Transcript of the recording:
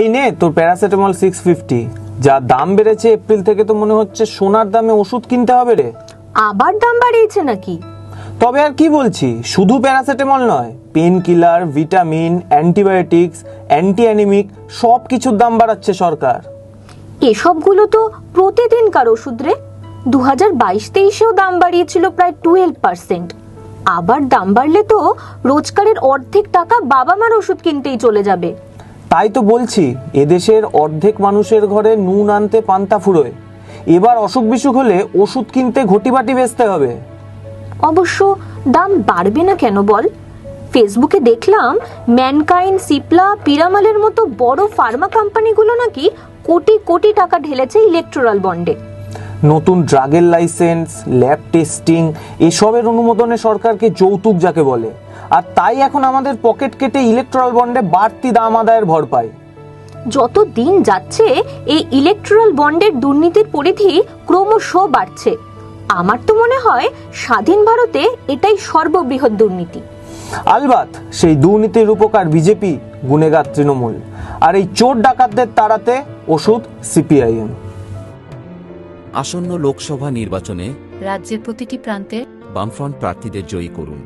এই নে তোর প্যারাসিটামল সিক্স ফিফটি যা দাম বেড়েছে এপ্রিল থেকে তো মনে হচ্ছে সোনার দামে ওষুধ কিনতে হবে রে। আবার দাম বাড়িয়েছে নাকি? তবে আর কি বলছি শুধু প্যারাসিটামল নয় painkiller vitamin antibiotics anti anaemic সব কিছুর দাম বাড়াচ্ছে সরকার। এসবগুলো তো প্রতিদিনকার ওষুধ রে। দু হাজার বাইশ তেইশেও দাম বাড়িয়েছিল প্রায় টুয়েলভ পার্সেন্ট আবার দাম বাড়লে তো রোজগারের অর্ধেক টাকা বাবা মার ওষুধ কিনতেই চলে যাবে। তাই তো বলছি এদেশের অর্ধেক মানুষের ঘরে নুন আনতে পান্তা ফুরোয়। এবার অসুখ বিসুখ হলে ওষুধ কিনতে ঘটিবাটি বেচতে হবে। অবশ্য দাম বাড়বে না কেন বল? ফেসবুকে দেখলাম ম্যানকাইন সিপলা পিরামালের মতো বড় ফার্মা কোম্পানিগুলো নাকি কোটি কোটি টাকা ঢেলেছে ইলেকট্রাল বন্ডে। নতুন ড্রাগের লাইসেন্স ল্যাব টেস্টিং এসবের অনুমোদনে সরকারকে যৌতুক যাকে বলে। আর তাই এখন আমাদের পকেট কেটে ইলেকট্রাল বন্ডে বাড়তি দাম আদায়ের ভর পায়। যত দিন যাচ্ছে এই ইলেকট্রাল বন্ডের দুর্নীতির পরিধি ক্রমশ বাড়ছে। আমার তো মনে হয় স্বাধীন ভারতে এটাই সর্ববৃহৎ দুর্নীতি। আলবাত সেই দুর্নীতির উপকার বিজেপি গুনেগার তৃণমূল। আর এই চোর ডাকাতদের তাড়াতে ওষুধ সিপিআইএম। আসন্ন লোকসভা নির্বাচনে রাজ্যের প্রতিটি প্রান্তে বামফ্রন্ট প্রার্থীদের জয়ী করুন।